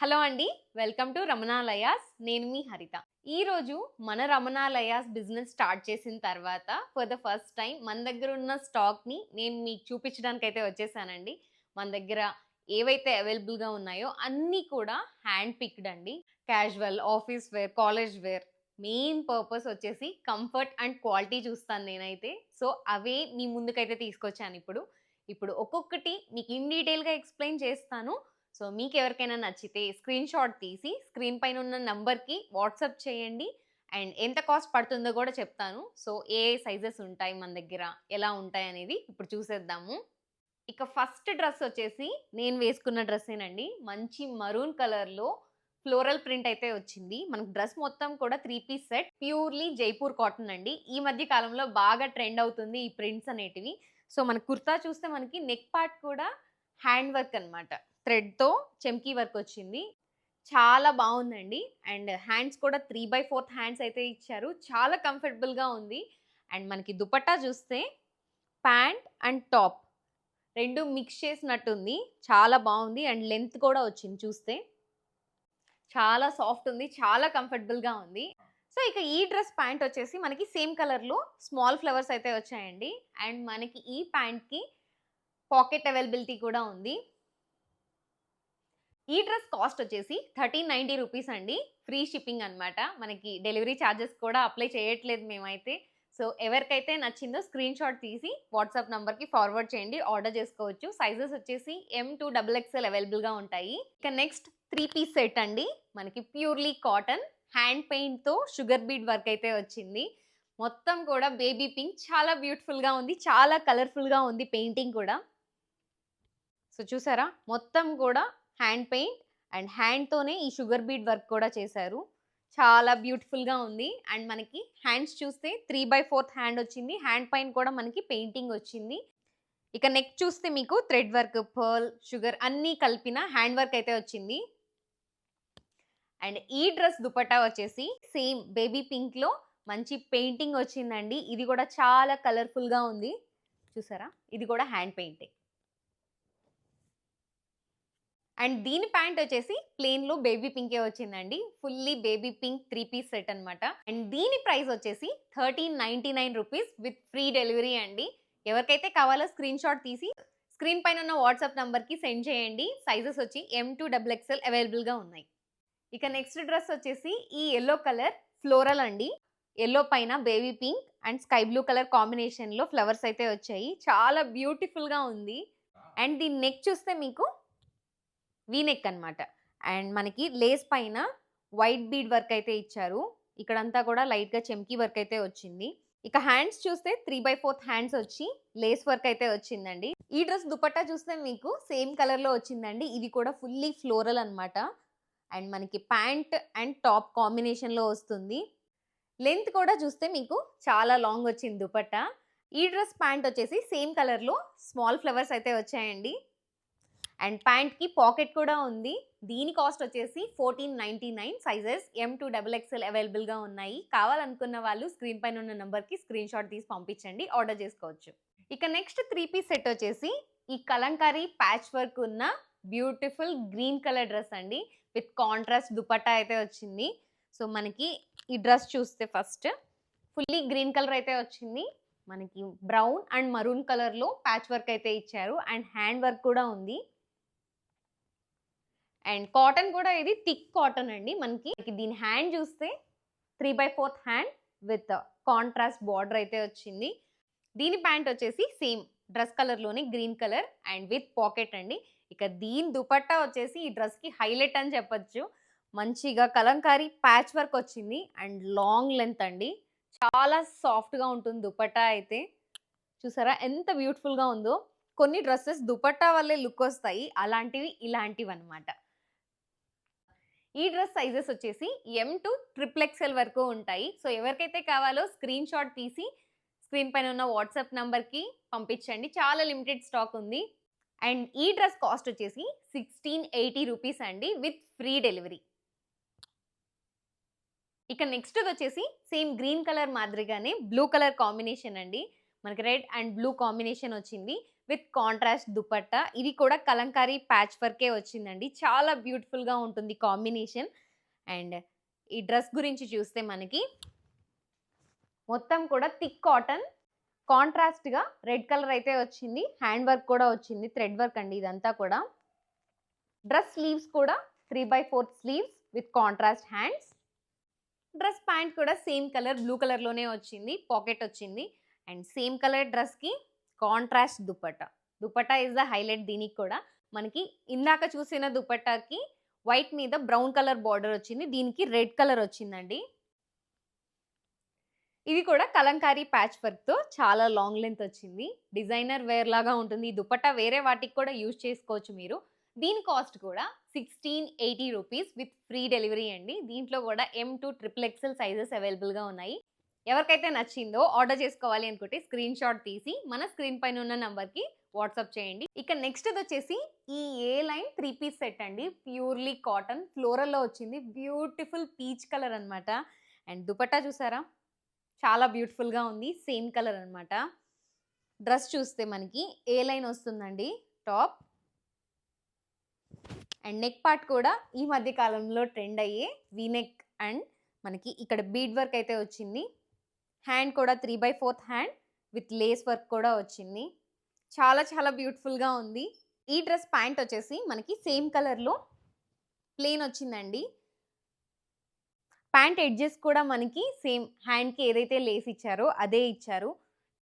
Hello అండి welcome to రమణాలయాస్ నేను మీ హరిత. ఈరోజు మన రమణాలయాస్ బిజినెస్ స్టార్ట్ చేసిన తర్వాత ఫర్ ద ఫస్ట్ టైం మన దగ్గర ఉన్న స్టాక్ని నేను మీకు చూపించడానికి అయితే వచ్చేసానండి. మన దగ్గర ఏవైతే అవైలబుల్గా ఉన్నాయో అన్నీ కూడా హ్యాండ్ పిక్డ్ అండి. Casual office wear college wear. Main purpose వచ్చేసి కంఫర్ట్ అండ్ క్వాలిటీ చూస్తాను నేనైతే. సో అవే మీ ముందుకైతే తీసుకొచ్చాను ఇప్పుడు. ఇప్పుడు ఒక్కొక్కటి మీకు ఇన్ డీటెయిల్గా ఎక్స్ప్లెయిన్ చేస్తాను. సో మీకు ఎవరికైనా నచ్చితే స్క్రీన్ షాట్ తీసి స్క్రీన్ పైన ఉన్న నంబర్కి వాట్సాప్ చేయండి. అండ్ ఎంత కాస్ట్ పడుతుందో కూడా చెప్తాను. సో ఏ సైజెస్ ఉంటాయి మన దగ్గర ఎలా ఉంటాయి అనేది ఇప్పుడు చూసేద్దాము. ఇక ఫస్ట్ డ్రెస్ వచ్చేసి నేను వేసుకున్న డ్రెస్సేనండి. మంచి మరూన్ కలర్లో ఫ్లోరల్ ప్రింట్ అయితే వచ్చింది. మనకు డ్రెస్ మొత్తం కూడా three piece set. Purely Jaipur cotton అండి. ఈ మధ్య కాలంలో బాగా ట్రెండ్ అవుతుంది ఈ ప్రింట్స్ అనేటివి. సో మన కుర్తా చూస్తే మనకి నెక్ పార్ట్ కూడా హ్యాండ్ వర్క్ అనమాట థ్రెడ్తో చెమ్కీ వర్క్ వచ్చింది. చాలా బాగుందండి. అండ్ హ్యాండ్స్ కూడా త్రీ బై ఫోర్త్ హ్యాండ్స్ అయితే ఇచ్చారు. చాలా కంఫర్టబుల్గా ఉంది. అండ్ మనకి దుపట్టా చూస్తే ప్యాంట్ అండ్ టాప్ రెండు మిక్స్ చేసినట్టుంది. చాలా బాగుంది. అండ్ లెంత్ కూడా వచ్చింది చూస్తే. చాలా సాఫ్ట్ ఉంది. చాలా కంఫర్టబుల్గా ఉంది. సో ఇక ఈ డ్రెస్ ప్యాంట్ వచ్చేసి మనకి సేమ్ కలర్లో స్మాల్ ఫ్లవర్స్ అయితే వచ్చాయండి. అండ్ మనకి ఈ ప్యాంట్కి పాకెట్ అవైలబిలిటీ కూడా ఉంది. ఈ డ్రెస్ కాస్ట్ వచ్చేసి థర్టీన్ నైంటీ రూపీస్ అండి. ఫ్రీ షిప్పింగ్ అనమాట మనకి డెలివరీ ఛార్జెస్ కూడా అప్లై చేయట్లేదు మేమైతే. సో ఎవరికైతే నచ్చిందో స్క్రీన్ షాట్ తీసి వాట్సాప్ నెంబర్కి ఫార్వర్డ్ చేయండి. ఆర్డర్ చేసుకోవచ్చు. సైజెస్ వచ్చేసి ఎం టూ డబుల్ ఎక్స్ఎల్ అవైలబుల్గా ఉంటాయి. ఇక నెక్స్ట్ త్రీ పీస్ సెట్ అండి. మనకి ప్యూర్లీ కాటన్ హ్యాండ్ పెయింట్తో షుగర్ బీడ్ వర్క్ అయితే వచ్చింది. మొత్తం కూడా బేబీ పింక్. చాలా బ్యూటిఫుల్గా ఉంది. చాలా కలర్ఫుల్గా ఉంది పెయింటింగ్ కూడా. సో చూసారా? మొత్తం కూడా హ్యాండ్ పెయింట్ అండ్ హ్యాండ్తోనే ఈ షుగర్ బీడ్ వర్క్ కూడా చేశారు. చాలా బ్యూటిఫుల్గా ఉంది. అండ్ మనకి హ్యాండ్స్ చూస్తే త్రీ బై ఫోర్త్ హ్యాండ్ వచ్చింది. హ్యాండ్ పైన కూడా మనకి పెయింటింగ్ వచ్చింది. ఇక నెక్ చూస్తే మీకు థ్రెడ్ వర్క్ పర్ల్ షుగర్ అన్నీ కలిపిన హ్యాండ్ వర్క్ అయితే వచ్చింది. అండ్ ఈ డ్రెస్ దుపట్టా వచ్చేసి సేమ్ బేబీ పింక్లో మంచి పెయింటింగ్ వచ్చిందండి. ఇది కూడా చాలా కలర్ఫుల్గా ఉంది. చూసారా? ఇది కూడా హ్యాండ్ పెయింటింగ్ అండ్ దీని ప్యాంట్ వచ్చేసి ప్లెయిన్లో బేబీ పింకే వచ్చిందండి. Fully baby pink three piece set అనమాట అండ్ దీని ప్రైస్ వచ్చేసి thirteen ninety nine rupees with free delivery అండి. ఎవరికైతే కావాలో స్క్రీన్ షాట్ తీసి స్క్రీన్ పైన ఉన్న వాట్సాప్ నెంబర్కి సెండ్ చేయండి. సైజెస్ వచ్చి ఎం టూ డబుల్ ఎక్స్ఎల్ అవైలబుల్గా ఉన్నాయి. ఇక నెక్స్ట్ డ్రెస్ వచ్చేసి ఈ ఎల్లో కలర్ ఫ్లోరల్ అండి. ఎల్లో పైన baby pink and sky blue colour కాంబినేషన్లో ఫ్లవర్స్ అయితే వచ్చాయి. చాలా బ్యూటిఫుల్గా ఉంది. అండ్ దీని నెక్ చూస్తే మీకు వీనెక్ అనమాట అండ్ మనకి లేస్ పైన వైట్ బీడ్ వర్క్ అయితే ఇచ్చారు. ఇక్కడంతా కూడా లైట్గా చెమ్కీ వర్క్ అయితే వచ్చింది. ఇక హ్యాండ్స్ చూస్తే త్రీ బై ఫోర్త్ హ్యాండ్స్ వచ్చి లేస్ వర్క్ అయితే వచ్చిందండి. ఈ డ్రెస్ దుపట్టా చూస్తే మీకు సేమ్ కలర్లో వచ్చిందండి. ఇది కూడా ఫుల్లీ ఫ్లోరల్ అనమాట అండ్ మనకి ప్యాంట్ అండ్ టాప్ కాంబినేషన్లో వస్తుంది. లెంత్ కూడా చూస్తే మీకు చాలా లాంగ్ వచ్చింది దుపట్టా. ఈ డ్రెస్ ప్యాంట్ వచ్చేసి సేమ్ కలర్లో స్మాల్ ఫ్లవర్స్ అయితే వచ్చాయండి. అండ్ ప్యాంట్కి పాకెట్ కూడా ఉంది. దీని కాస్ట్ వచ్చేసి fourteen ninety nine sizes M to double XL అవైలబుల్గా ఉన్నాయి. కావాలనుకున్న వాళ్ళు స్క్రీన్ పైన ఉన్న నెంబర్కి స్క్రీన్ షాట్ తీసి పంపించండి ఆర్డర్ చేసుకోవచ్చు. ఇక నెక్స్ట్ త్రీ పీస్ సెట్ వచ్చేసి ఈ కలంకారీ ప్యాచ్ వర్క్ ఉన్న బ్యూటిఫుల్ గ్రీన్ కలర్ డ్రెస్ అండి. విత్ కాంట్రాస్ట్ దుపట్టా అయితే వచ్చింది. సో మనకి ఈ డ్రెస్ చూస్తే ఫస్ట్ ఫుల్లీ గ్రీన్ కలర్ అయితే వచ్చింది. మనకి బ్రౌన్ అండ్ మరూన్ కలర్లో ప్యాచ్ వర్క్ అయితే ఇచ్చారు. అండ్ హ్యాండ్ వర్క్ కూడా ఉంది. అండ్ కాటన్ కూడా ఇది థిక్ కాటన్ అండి మనకి. దీని హ్యాండ్ చూస్తే three by fourth hand with contrast border అయితే వచ్చింది. దీని ప్యాంట్ వచ్చేసి సేమ్ డ్రెస్ కలర్లోనే green colour and with pocket అండి. ఇక దీని దుపట్టా వచ్చేసి ఈ డ్రెస్కి హైలైట్ అని చెప్పొచ్చు. మంచిగా కలంకారీ ప్యాచ్ వర్క్ వచ్చింది అండ్ లాంగ్ లెంత్ అండి. చాలా సాఫ్ట్గా ఉంటుంది దుపట్టా అయితే. చూసారా ఎంత బ్యూటిఫుల్గా ఉందో. కొన్ని డ్రెస్సెస్ దుపట్టా వల్లే లుక్ వస్తాయి. అలాంటివి ఇలాంటివి అనమాట ఈ డ్రెస్ సైజెస్ వచ్చేసి ఎం టు ట్రిపుల్ ఎక్స్ఎల్ వరకు ఉంటాయి. సో ఎవరికైతే కావాలో స్క్రీన్ షాట్ తీసి స్క్రీన్ పైన ఉన్న వాట్సాప్ నెంబర్కి పంపించండి. చాలా లిమిటెడ్ స్టాక్ ఉంది. అండ్ ఈ డ్రెస్ కాస్ట్ వచ్చేసి సిక్స్టీన్ ఎయిటీ రూపీస్ అండి విత్ ఫ్రీ డెలివరీ ఇక నెక్స్ట్ వచ్చేసి సేమ్ గ్రీన్ కలర్ మాదిరిగానే బ్లూ కలర్ కాంబినేషన్ అండి. మనకి రెడ్ అండ్ బ్లూ కాంబినేషన్ వచ్చింది. With contrast dupatta. ఇది కూడా కలంకారీ ప్యాచ్ వర్కే వచ్చిందండి. చాలా బ్యూటిఫుల్గా ఉంటుంది కాంబినేషన్. అండ్ ఈ డ్రెస్ గురించి చూస్తే మనకి మొత్తం కూడా థిక్ కాటన్. కాంట్రాస్ట్గా రెడ్ కలర్ అయితే వచ్చింది. హ్యాండ్ వర్క్ కూడా వచ్చింది. థ్రెడ్ వర్క్ అండి ఇదంతా కూడా. డ్రెస్ స్లీవ్స్ కూడా three by fourth sleeves with contrast hands. Dress pant కూడా సేమ్ కలర్ బ్లూ కలర్లోనే వచ్చింది. పాకెట్ వచ్చింది. అండ్ సేమ్ కలర్ డ్రెస్కి contrast dupatta. Dupatta is the highlight దీనికి కూడా. మనకి ఇందాక చూసిన దుపట్టాకి వైట్ మీద బ్రౌన్ కలర్ బార్డర్ వచ్చింది. దీనికి రెడ్ కలర్ వచ్చిందండి. ఇది కూడా కలంకారీ ప్యాచ్ వర్క్తో చాలా లాంగ్ లెంత్ వచ్చింది. డిజైనర్ వేర్ లాగా ఉంటుంది. ఈ దుపట్టా వేరే వాటికి కూడా యూజ్ చేసుకోవచ్చు మీరు. దీని కాస్ట్ కూడా sixteen eighty rupees with free delivery అండి. దీంట్లో కూడా M to triple XL sizes అవైలబుల్గా ఉన్నాయి. ఎవరికైతే నచ్చిందో ఆర్డర్ చేసుకోవాలి అనుకుంటే స్క్రీన్ షాట్ తీసి మన స్క్రీన్ పైన ఉన్న నంబర్కి వాట్సాప్ చేయండి. ఇక నెక్స్ట్ వచ్చేసి ఈ A line three piece set అండి. ప్యూర్లీ కాటన్ ఫ్లోరల్లో వచ్చింది. బ్యూటిఫుల్ పీచ్ కలర్ అనమాట అండ్ దుపట్టా చూసారా? చాలా బ్యూటిఫుల్గా ఉంది. సేమ్ కలర్ అనమాట డ్రెస్ చూస్తే మనకి ఏ లైన్ వస్తుందండి. టాప్ అండ్ నెక్ పార్ట్ కూడా ఈ మధ్య కాలంలో ట్రెండ్ అయ్యే వీనెక్ అండ్ మనకి ఇక్కడ బీడ్ వర్క్ అయితే వచ్చింది. హ్యాండ్ కూడా three by fourth hand with lace work కూడా వచ్చింది. చాలా చాలా బ్యూటిఫుల్గా ఉంది. ఈ డ్రెస్ ప్యాంట్ వచ్చేసి మనకి సేమ్ కలర్లో ప్లేన్ వచ్చిందండి. ప్యాంట్ ఎడ్జెస్ కూడా మనకి సేమ్ హ్యాండ్కి ఏదైతే లేస్ ఇచ్చారో అదే ఇచ్చారు.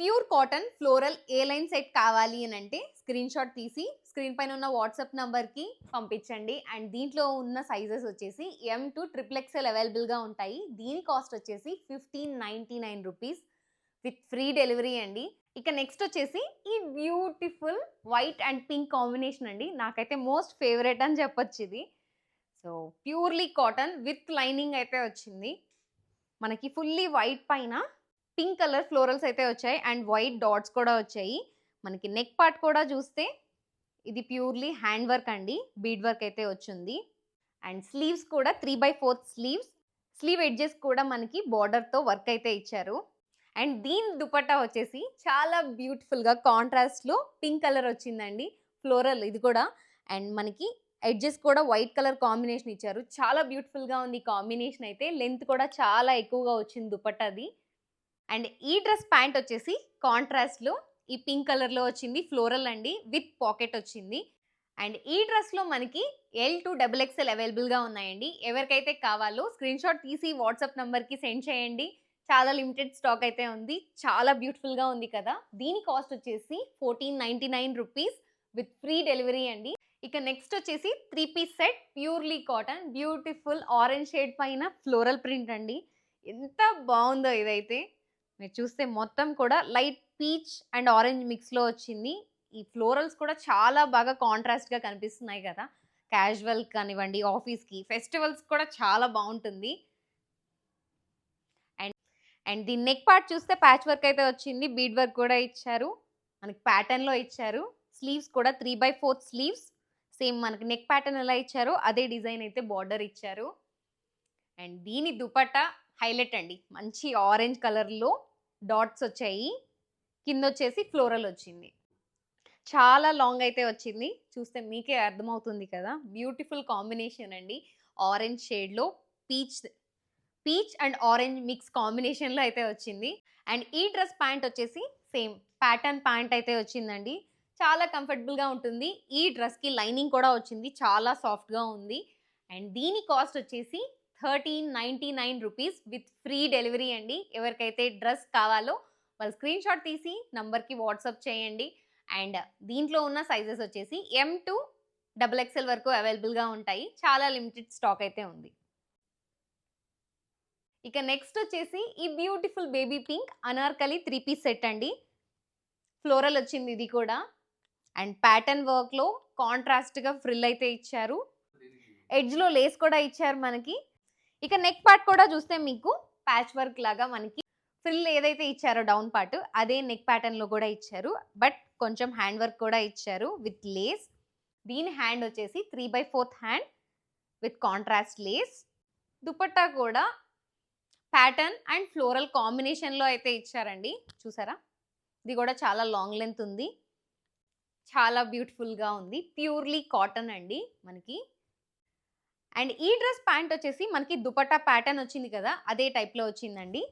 Pure cotton floral A line set కావాలి అని అంటే స్క్రీన్ షాట్ తీసి స్క్రీన్ పైన ఉన్న వాట్సాప్ నంబర్కి పంపించండి. అండ్ దీంట్లో ఉన్న సైజెస్ వచ్చేసి ఎం టు ట్రిపుల్ ఎక్స్ఎల్ అవైలబుల్గా ఉంటాయి. దీని కాస్ట్ వచ్చేసి fifteen ninety nine rupees with free delivery అండి. ఇక నెక్స్ట్ వచ్చేసి ఈ beautiful white and pink combination అండి. నాకైతే మోస్ట్ ఫేవరెట్ అని చెప్పొచ్చు ఇది. So purely cotton with lining అయితే వచ్చింది. మనకి ఫుల్లీ వైట్ పైన పింక్ కలర్ ఫ్లోరల్స్ అయితే వచ్చాయి. అండ్ వైట్ డాట్స్ కూడా వచ్చాయి. మనకి నెక్ పార్ట్ కూడా చూస్తే ఇది ప్యూర్లీ హ్యాండ్ వర్క్ అండి బీడ్ వర్క్ అయితే వచ్చింది. అండ్ స్లీవ్స్ కూడా three by fourth sleeves sleeve edges కూడా మనకి బార్డర్తో వర్క్ అయితే ఇచ్చారు. అండ్ దీని దుపట్టా వచ్చేసి చాలా బ్యూటిఫుల్గా కాంట్రాస్ట్లో పింక్ కలర్ వచ్చిందండి ఫ్లోరల్ ఇది కూడా. అండ్ మనకి ఎడ్జెస్ కూడా వైట్ కలర్ కాంబినేషన్ ఇచ్చారు. చాలా బ్యూటిఫుల్గా ఉంది కాంబినేషన్ అయితే. లెంత్ కూడా చాలా ఎక్కువగా వచ్చింది దుపట్టాది. అండ్ ఈ డ్రెస్ ప్యాంట్ వచ్చేసి కాంట్రాస్ట్లో ఈ పింక్ కలర్లో వచ్చింది ఫ్లోరల్ అండి విత్ పాకెట్ వచ్చింది. అండ్ ఈ డ్రెస్లో మనకి ఎల్ టు డబుల్ ఎక్స్ఎల్ అవైలబుల్గా ఉన్నాయండి. ఎవరికైతే కావాలో స్క్రీన్ షాట్ తీసి వాట్సాప్ నెంబర్కి సెండ్ చేయండి. చాలా లిమిటెడ్ స్టాక్ అయితే ఉంది. చాలా బ్యూటిఫుల్గా ఉంది కదా. దీని కాస్ట్ వచ్చేసి fourteen ninety nine rupees with free delivery అండి. ఇక నెక్స్ట్ వచ్చేసి three piece set purely cotton beautiful orange shade పైన ఫ్లోరల్ ప్రింట్ అండి. ఎంత బాగుందో ఇదైతే. మీరు చూస్తే మొత్తం కూడా లైట్ పీచ్ అండ్ ఆరెంజ్ మిక్స్లో వచ్చింది. ఈ ఫ్లోరల్స్ కూడా చాలా బాగా కాంట్రాస్ట్గా కనిపిస్తున్నాయి కదా. క్యాజువల్ కానివ్వండి ఆఫీస్కి ఫెస్టివల్స్ కూడా చాలా బాగుంటుంది. అండ్ అండ్ దీని నెక్ పార్ట్ చూస్తే ప్యాచ్ వర్క్ అయితే వచ్చింది. బీడ్ వర్క్ కూడా ఇచ్చారు. మనకి ప్యాటర్న్లో ఇచ్చారు. స్లీవ్స్ కూడా three by fourth sleeves. Same మనకి నెక్ ప్యాటర్న్ ఎలా ఇచ్చారో అదే డిజైన్ అయితే బార్డర్ ఇచ్చారు. అండ్ దీని దుపట్టా హైలైట్ అండి. మంచి ఆరెంజ్ కలర్లో డాట్స్ వచ్చాయి. కింద వచ్చేసి ఫ్లోరల్ వచ్చింది. చాలా లాంగ్ అయితే వచ్చింది. చూస్తే మీకే అర్థమవుతుంది కదా! బ్యూటిఫుల్ కాంబినేషన్ అండి. ఆరెంజ్ షేడ్లో peach peach and orange mix కాంబినేషన్లో అయితే వచ్చింది. అండ్ ఈ డ్రెస్ ప్యాంట్ వచ్చేసి సేమ్ ప్యాటర్న్ ప్యాంట్ అయితే వచ్చిందండి. చాలా కంఫర్టబుల్గా ఉంటుంది. ఈ డ్రెస్కి లైనింగ్ కూడా వచ్చింది. చాలా సాఫ్ట్గా ఉంది. అండ్ దీని కాస్ట్ వచ్చేసి thirteen ninety nine rupees with free delivery అండి. ఎవరికైతే డ్రెస్ కావాలో వాళ్ళు స్క్రీన్ షాట్ తీసి నంబర్కి వాట్సాప్ చేయండి. అండ్ దీంట్లో ఉన్న సైజెస్ వచ్చేసి ఎం టు డబుల్ ఎక్స్ఎల్ వరకు అవైలబుల్గా ఉంటాయి. చాలా లిమిటెడ్ స్టాక్ అయితే ఉంది. ఇక నెక్స్ట్ వచ్చేసి ఈ beautiful baby pink anarkali three piece set అండి. ఫ్లోరల్ వచ్చింది ఇది కూడా. అండ్ ప్యాటర్న్ వర్క్లో కాంట్రాస్ట్గా ఫ్రిల్ అయితే ఇచ్చారు. ఎడ్జ్లో లేస్ కూడా ఇచ్చారు మనకి. ఇక నెక్ పార్ట్ కూడా చూస్తే మీకు ప్యాచ్ వర్క్ లాగా మనకి ఫ్రిల్ ఏదైతే ఇచ్చారో డౌన్ పార్ట్ అదే నెక్ ప్యాటర్న్లో కూడా ఇచ్చారు బట్ కొంచెం హ్యాండ్ వర్క్ కూడా ఇచ్చారు విత్ లేస్ దీని హ్యాండ్ వచ్చేసి three by fourth hand with contrast lace dupatta కూడా ప్యాటర్న్ అండ్ ఫ్లోరల్ కాంబినేషన్లో అయితే ఇచ్చారండి చూసారా ఇది కూడా చాలా లాంగ్ లెంత్ ఉంది చాలా బ్యూటిఫుల్‌గా ఉంది. ప్యూర్‌లీ కాటన్ అండి మనకి. అండ్ ఈ డ్రెస్ ప్యాంట్ వచ్చేసి మనకి దుపట్టా ప్యాటర్న్ వచ్చింది కదా! అదే టైప్‌లో వచ్చిందండి.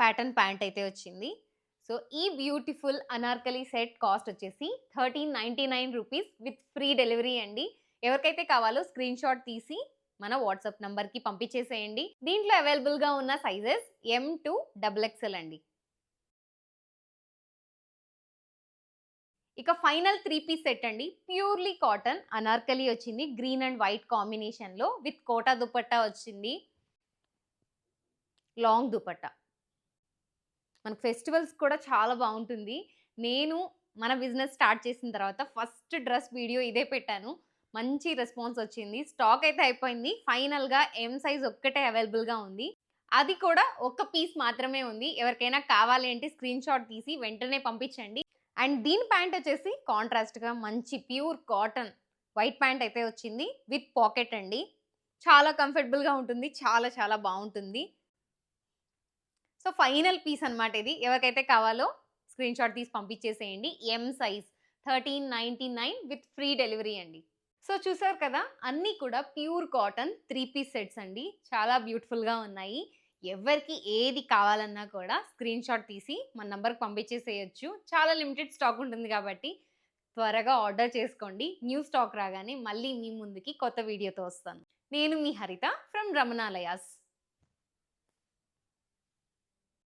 ప్యాటర్న్ ప్యాంట్ అయితే వచ్చింది. సో, ఈ బ్యూటిఫుల్ అనార్కలి సెట్ కాస్ట్ వచ్చేసి thirteen ninety nine rupees with free delivery అండి. ఎవరికైతే కావాలో స్క్రీన్‌షాట్ తీసి మన వాట్సాప్ నంబర్‌కి పంపించేసేయండి. దీంట్లో అవైలబుల్‌గా ఉన్న sizes M to double XL అండి. ఇక ఫైనల్ త్రీ పీస్ సెట్ అండి. ప్యూర్‌లీ కాటన్ అనార్కలి వచ్చింది. గ్రీన్ అండ్ వైట్ కాంబినేషన్‌లో విత్ కోటా దుపట్టా వచ్చింది. లాంగ్ దుపట్టా. మనకు ఫెస్టివల్స్ కూడా చాలా బాగుంటుంది నేను మన బిజినెస్ స్టార్ట్ చేసిన తర్వాత ఫస్ట్ డ్రెస్ వీడియో ఇదే పెట్టాను. మంచి రెస్పాన్స్ వచ్చింది. స్టాక్ అయితే అయిపోయింది. ఫైనల్‌గా ఎం సైజ్ ఒక్కటే అవైలబుల్‌గా ఉంది. అది కూడా ఒక్క పీస్ మాత్రమే ఉంది. ఎవరికైనా కావాలి అంటే స్క్రీన్‌షాట్ తీసి వెంటనే పంపించండి. అండ్ దీని ప్యాంట్ వచ్చేసి కాంట్రాస్ట్‌గా మంచి ప్యూర్ కాటన్ వైట్ ప్యాంట్ అయితే వచ్చింది. విత్ పాకెట్ అండి. చాలా కంఫర్టబుల్‌గా ఉంటుంది. చాలా చాలా బాగుంటుంది సో, ఫైనల్ పీస్ అన్నమాట ఇది. ఎవరికైతే కావాలో స్క్రీన్ షాట్ తీసి పంపించేసేయండి. M size 1399 with free delivery అండి. సో, చూసారు కదా! అన్నీ కూడా pure cotton three piece sets అండి. చాలా బ్యూటిఫుల్‌గా ఉన్నాయి. ఎవరికి ఏది కావాలన్నా కూడా స్క్రీన్‌షాట్ తీసి మన నంబర్‌కి పంపించేసేయొచ్చు. చాలా లిమిటెడ్ స్టాక్ ఉంటుంది కాబట్టి త్వరగా ఆర్డర్ చేసుకోండి. న్యూ స్టాక్ రాగానే మళ్ళీ మీ ముందుకి కొత్త వీడియోతో వస్తాను. నేను మీ హరిత ఫ్రమ్ రమణాలయాస్.